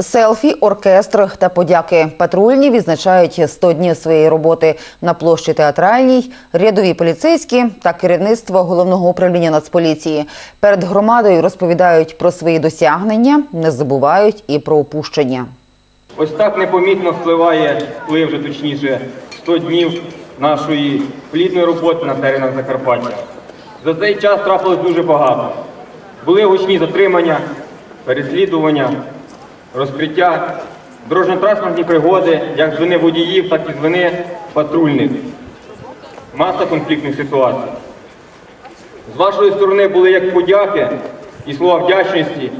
Селфі, оркестр та подяки. Патрульні відзначають 100 днів своєї роботи на площі театральній, рядові поліцейські та керівництво головного управління Нацполіції. Перед громадою розповідають про свої досягнення, не забувають і про упущення. Ось так непомітно впливає, вплив вже точніше 100 днів нашої плідної роботи на теренах Закарпаття. За цей час трапилось дуже багато. Були гучні затримання, переслідування, розкриття, дорожньо-транспортні пригоди, як з вини водіїв, так і з вини патрульних. Маса конфліктних ситуацій. З вашої сторони були як подяки і слова вдячності,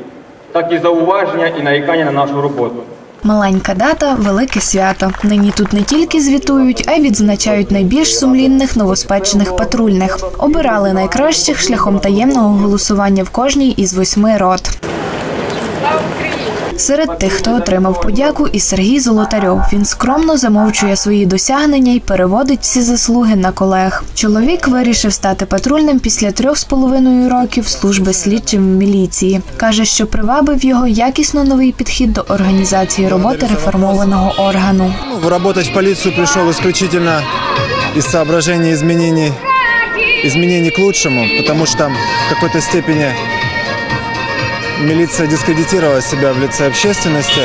так і зауваження і нарікання на нашу роботу. Маленька дата велике свято. Нині тут не тільки звітують, а й відзначають найбільш сумлінних новоспечених патрульних. Обирали найкращих шляхом таємного голосування в кожній із восьми рот. Серед тих, хто отримав подяку, і Сергій Золотарьов. Він скромно замовчує свої досягнення і переводить всі заслуги на колег. Чоловік вирішив стати патрульним після трьох з половиною років служби слідчим в міліції. каже, що привабив його якісно новий підхід до організації роботи реформованого органу. Ну, Работать в полицию пришел исключительно из соображений изменений, изменений к лучшему, потому что в какой-то степени милиция дискредитировала себя в лице общественности.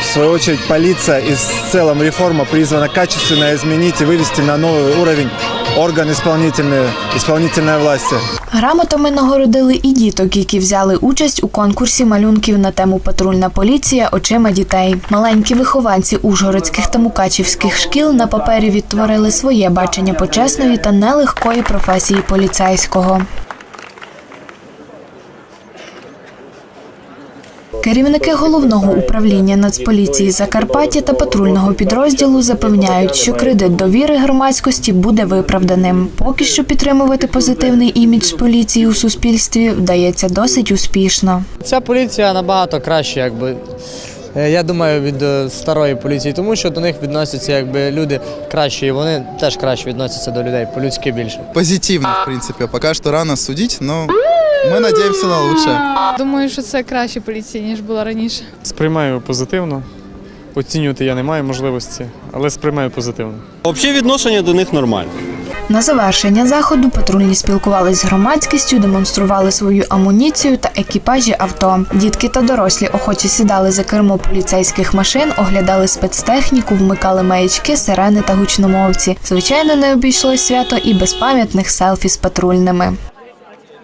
В свою очередь полиция и в целом реформа призвана качественно изменить и вывести на новый уровень орган исполнительной, исполнительной власти. Грамотами нагородили і діток, які взяли участь у конкурсі малюнків на тему Патрульна поліція очима дітей. Маленькі вихованці ужгородських та мукачівських шкіл на папері відтворили своє бачення почесної та нелегкої професії поліцейського. Керівники головного управління Нацполіції Закарпаття та патрульного підрозділу запевняють, що кредит довіри громадськості буде виправданим. Поки що підтримувати позитивний імідж поліції у суспільстві вдається досить успішно. Ця поліція набагато краще, якби. е, Я думаю, від е, старої поліції, тому що до них відносяться якби люди кращі, і вони теж краще відносяться до людей, по-людськи більше. позитивно, в принципе. Пока что рано судить, но мы надеемся на лучшее. Думаю, що це краще поліція, ніж була раніше. Сприймаю позитивно. Оцінювати я не маю можливості, але сприймаю позитивно. Взагалі відношення до них нормальне. На завершення заходу патрульні спілкувались з громадськістю, демонстрували свою амуніцію та екіпажі авто. Дітки та дорослі охоче сідали за кермо поліцейських машин, оглядали спецтехніку, вмикали маячки, сирени та гучномовці. Звичайно, не обійшлось свято і без пам'ятних селфі з патрульними.